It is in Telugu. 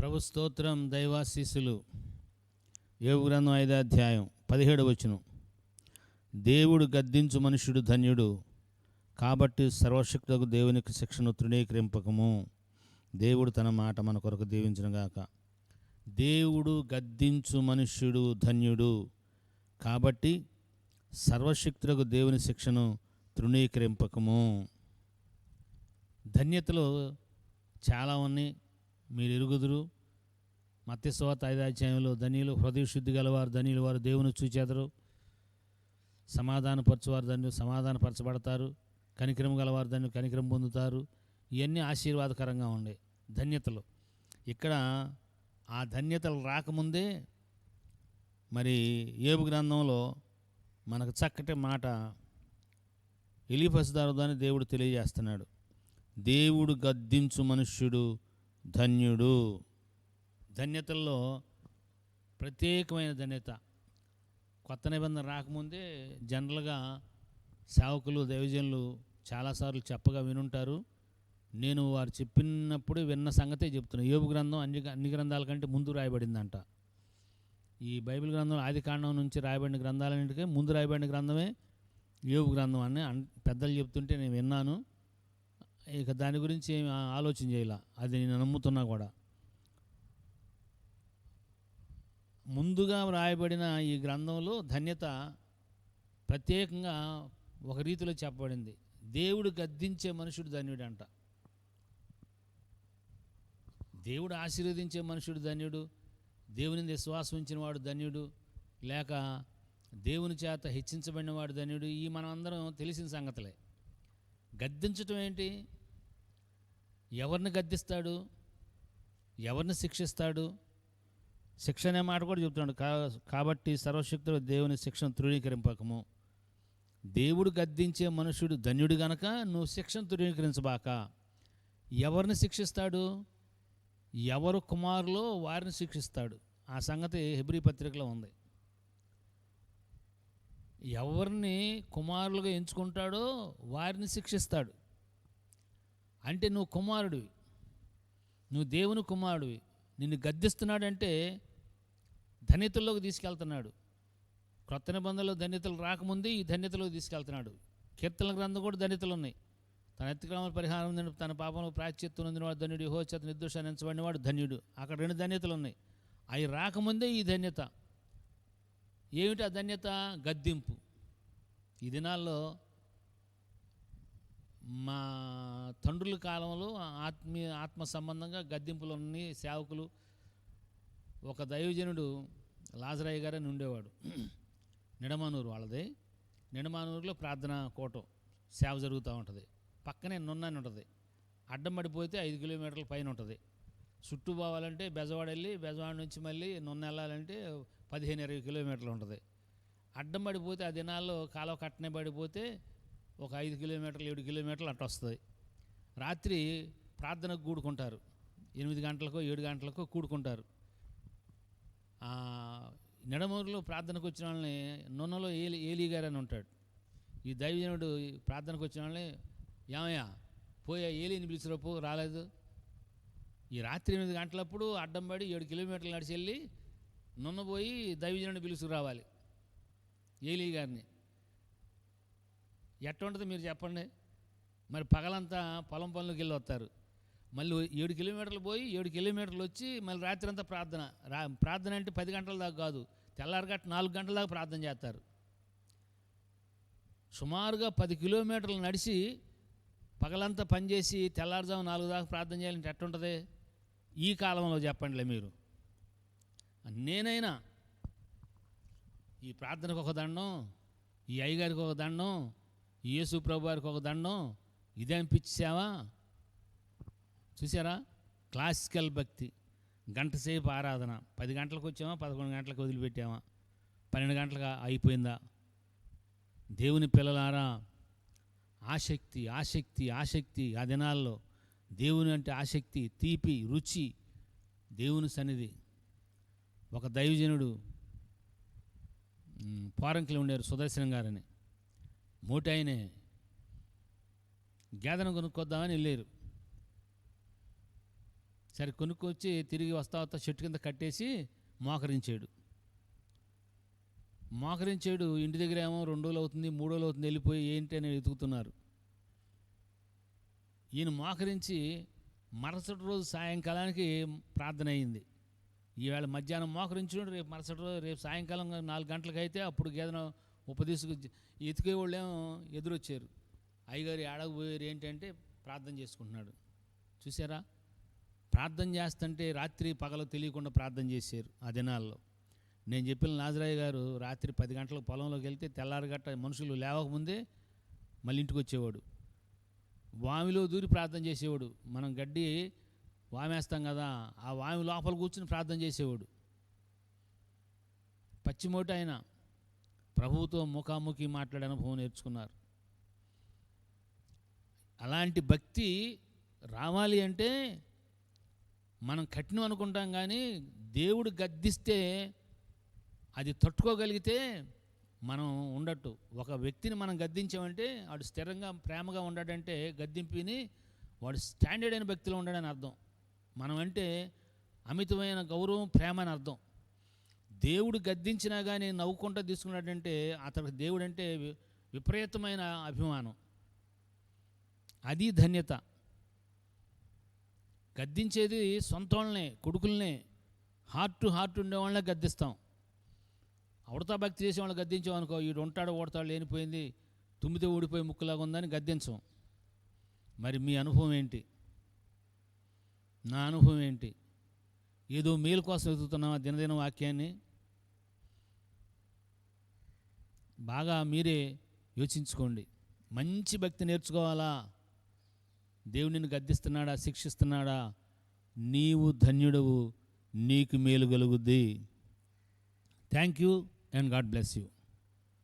ప్రభు స్తోత్రం దైవాశీసులు యోగు ఐదో అధ్యాయం పదిహేడు వచ్చును దేవుడు గద్దించు మనుష్యుడు ధన్యుడు కాబట్టి సర్వశక్తులకు దేవునికి శిక్షను తృణీకరింపకము. దేవుడు తన మాట మన కొరకు దీవించునుగాక దేవుడు గద్దించు మనుష్యుడు ధన్యుడు కాబట్టి సర్వశక్తులకు దేవుని శిక్షను తృణీకరింపకము. ధన్యతలు చాలా ఉన్నాయి. మీరు ఎరుగుదురు మత్స్యవాత ఐదాధ్యాయంలో ధనియులు హృదయ శుద్ధి గలవారు ధనియులు వారు దేవుని చూచేదరు. సమాధానపరచువారు ధన్యులు సమాధానపరచబడతారు. కనికరం గలవారు ధన్యులు కనికరం పొందుతారు. ఇవన్నీ ఆశీర్వాదకరంగా ఉండే ధన్యతలు. ఇక్కడ ఆ ధన్యతలు రాకముందే మరి ఏబు గ్రంథంలో మనకు చక్కటి మాట ఎలిపసుదారుదాన్ని దేవుడు తెలియజేస్తున్నాడు. దేవుడు గద్దించు మనుష్యుడు ధన్యుడు. ధన్యతల్లో ప్రత్యేకమైన ధన్యత. కొత్త నిబంధన రాకముందే జనరల్గా సేవకులు దైవజనులు చాలాసార్లు చెప్పగా వినుంటారు. నేను వారు చెప్పినప్పుడు విన్న సంగతే చెప్తున్నా. యోగు గ్రంథం అన్ని అన్ని గ్రంథాల కంటే ముందు రాయబడిందంట. ఈ బైబిల్ గ్రంథం ఆది కాండం నుంచి రాయబడిన గ్రంథాలన్నింటికీ ముందు రాయబడిన గ్రంథమే యోగు గ్రంథం అని అన్- పెద్దలు చెప్తుంటే నేను విన్నాను. ఇక దాని గురించి ఏమి ఆలోచన చేయాల. అది నేను నమ్ముతున్నా కూడా. ముందుగా వ్రాయబడిన ఈ గ్రంథంలో ధన్యత ప్రత్యేకంగా ఒక రీతిలో చెప్పబడింది. దేవుడు గద్దించే మనుషుడు ధన్యుడు అంట దేవుడు ఆశీర్వదించే మనుషుడు ధన్యుడు. దేవుని విశ్వాసం ఉంచిన వాడు ధన్యుడు. లేక దేవుని చేత హెచ్చించబడిన వాడు ధన్యుడు. ఈ మనం అందరం తెలిసిన సంగతులే. గద్దించటం ఏంటి? ఎవరిని గద్దిస్తాడు? ఎవరిని శిక్షిస్తాడు? శిక్ష అనే మాట కూడా చెప్తున్నాడు. కా కాబట్టి సర్వశక్తుడు దేవుని శిక్షను తృణీకరింపకము. దేవుడు గద్దించే మనుషుడు ధన్యుడు గనక నువ్వు శిక్షను తృణీకరించబాక. ఎవరిని శిక్షిస్తాడు? ఎవరు కుమారులో వారిని శిక్షిస్తాడు. ఆ సంగతి హెబ్రీ పత్రికలో ఉంది. ఎవరిని కుమారులుగా ఎంచుకుంటాడో వారిని శిక్షిస్తాడు. అంటే నువ్వు కుమారుడివి. నువ్వు దేవుని కుమారుడివి. నిన్ను గద్దిస్తున్నాడంటే ధన్యతల్లోకి తీసుకెళ్తున్నాడు. క్రొత్త నిబంధనలో ధన్యతలు రాకముందే ఈ ధన్యతలోకి తీసుకెళ్తున్నాడు. కీర్తన గ్రంథం కూడా ధన్యతలు ఉన్నాయి. తన ఎత్తుక్రమ పరిహారం తన పాపంలో ప్రాచ్యత్వం నొందిన వాడు ధన్యుడు. హోచేత నిర్దోషాన్ని వాడు ధన్యుడు. అక్కడ రెండు ధన్యతలు ఉన్నాయి. అవి రాకముందే ఈ ధన్యత. ఏమిటి ఆ ధన్యత? గద్దింపు. ఈ దినాల్లో మా తండ్రుల కాలంలో ఆత్మీయ ఆత్మ సంబంధంగా గద్దింపులు సేవకులు. ఒక దైవజనుడు లాజరాయ్య గారని ఉండేవాడు. నిడమానూరు వాళ్ళది. నిడమానూరులో ప్రార్థన కోటం సేవ జరుగుతూ ఉంటుంది. పక్కనే నున్నని ఉంటుంది. అడ్డం పడిపోతే ఐదు కిలోమీటర్ల పైన ఉంటుంది. చుట్టూ పోవాలంటే బెజవాడ వెళ్ళి బెజవాడ నుంచి మళ్ళీ నున్న వెళ్ళాలంటే పదిహేను ఇరవై కిలోమీటర్లు ఉంటుంది. అడ్డం పడిపోతే ఆ దినాల్లో కాలువ కట్టనే పడిపోతే ఒక ఐదు కిలోమీటర్లు ఏడు కిలోమీటర్లు అట్ట వస్తుంది. రాత్రి ప్రార్థనకు కూడుకుంటారు. ఎనిమిది గంటలకో ఏడు గంటలకో కూడుకుంటారు. నిడమూరులో ప్రార్థనకు వచ్చిన వాళ్ళని నున్నలో ఏలి ఏలి గారు అని ఉంటాడు. ఈ దైవజనుడు ప్రార్థనకు వచ్చిన వాళ్ళని ఏమయ్యా పోయా ఏలిని పిలిచినప్పు రాలేదు. ఈ రాత్రి ఎనిమిది గంటలప్పుడు అడ్డం పడి ఏడు కిలోమీటర్లు నడిచి వెళ్ళి నున్నపోయి దైవజనుడిని పిలుచుకు రావాలి ఏలీ గారిని. ఎట్టుంటుంది మీరు చెప్పండి? మరి పగలంతా పొలం పనులకు వెళ్ళి వస్తారు. మళ్ళీ ఏడు కిలోమీటర్లు పోయి ఏడు కిలోమీటర్లు వచ్చి మళ్ళీ రాత్రి అంతా ప్రార్థన. రా ప్రార్థన అంటే పది గంటల దాకా కాదు తెల్లారిగట్ట నాలుగు గంటల దాకా ప్రార్థన చేస్తారు. సుమారుగా పది కిలోమీటర్లు నడిచి పగలంతా పనిచేసి తెల్లారుజాము నాలుగు దాకా ప్రార్థన చేయాలంటే ఎట్టుంటుంది? ఈ కాలంలో చెప్పండిలే మీరు. నేనైనా ఈ ప్రార్థనకు ఒక దండం ఈ అయ్యగారికి ఒక దండం యేసు ప్రభు వారికి ఒక దండం ఇదే అనిపించావా చూసారా? క్లాసికల్ భక్తి. గంట సేపు ఆరాధన. పది గంటలకు వచ్చామా? పదకొండు గంటలకు వదిలిపెట్టామా? పన్నెండు గంటలకు అయిపోయిందా? దేవుని పిల్లలారా ఆసక్తి ఆసక్తి ఆసక్తి ఆ దినాల్లో. దేవుని అంటే ఆసక్తి తీపి రుచి దేవుని సన్నిధి. ఒక దైవజనుడు పోరంకిలో ఉండేవారు సుదర్శనం గారని. మూటైనే ఆయనే గేదెను కొనుక్కొద్దామని వెళ్ళారు. సరే కొనుక్కొచ్చి తిరిగి వస్తా వస్తా చెట్టు కింద కట్టేసి మోకరించాడు. మోకరించాడు ఇంటి దగ్గర ఏమో రెండు రోజులు అవుతుంది మూడు రోజులు అవుతుంది వెళ్ళిపోయి ఏంటి అని వెతుకుతున్నారు. ఈయన మోకరించి మరుసటి రోజు సాయంకాలానికి ప్రార్థన అయింది. ఈవేళ మధ్యాహ్నం మోకరించుడు రేపు మరుసటి రోజు రేపు సాయంకాలం నాలుగు గంటలకు అయితే అప్పుడు గేదెను ఉపదేశకు ఎతికే వాళ్ళేమో ఎదురొచ్చారు. అయ్యగారు ఏడకపోయారు ఏంటంటే ప్రార్థన చేసుకుంటున్నాడు. చూసారా ప్రార్థన చేస్తుంటే రాత్రి పగలు తెలియకుండా ప్రార్థన చేశారు ఆ దినాల్లో. నేను చెప్పిన నాజరాయ్య గారు రాత్రి పది గంటలకు పొలంలోకి వెళ్తే తెల్లారగట్ట మనుషులు లేవకముందే మళ్ళీ ఇంటికి వచ్చేవాడు. వామిలో దూరి ప్రార్థన చేసేవాడు. మనం గడ్డి వామేస్తాం కదా ఆ వామి లోపల కూర్చుని ప్రార్థన చేసేవాడు. పచ్చిమోటి ఆయన ప్రభువుతో ముఖాముఖి మాట్లాడే అనుభవం నేర్చుకున్నారు. అలాంటి భక్తి రావాలి అంటే మనం కఠినం అనుకుంటాం కానీ దేవుడు గద్దిస్తే అది తట్టుకోగలిగితే మనం ఉండట్టు. ఒక వ్యక్తిని మనం గద్దించామంటే వాడు స్థిరంగా ప్రేమగా ఉన్నాడంటే గద్దింపిని వాడు స్టాండర్డ్ అయిన వ్యక్తిలో ఉండడని అర్థం. మనం అంటే అమితమైన గౌరవం ప్రేమ అని అర్థం. దేవుడు గద్దించినా కానీ నవ్వుకుంటూ తీసుకున్నాడంటే అతనికి దేవుడు అంటే వి- విపరీతమైన అభిమానం. అది ధన్యత. గద్దించేది సొంత వాళ్ళనే కొడుకులనే హార్ట్ టు హార్ట్ ఉండేవాళ్ళనే గద్దిస్తాం. అవడతా భక్తి చేసే వాళ్ళు గద్దించాం అనుకో వీడు ఉంటాడు ఓడతాడు లేనిపోయింది తుమ్మితే ఊడిపోయి ముక్కులాగా ఉందని గద్దించం. మరి మీ అనుభవం ఏంటి? నా అనుభవం ఏంటి? ఏదో మేలు కోసం వెతుకుతున్నామా దినదిన వాక్యాన్ని? బాగా మీరే యోచించుకోండి. మంచి భక్తి నేర్చుకోవాలా? దేవుని గద్దిస్తున్నాడా? శిక్షిస్తున్నాడా? నీవు ధన్యుడవు నీకు మేలు కలుగుద్ది. Thank you and God bless you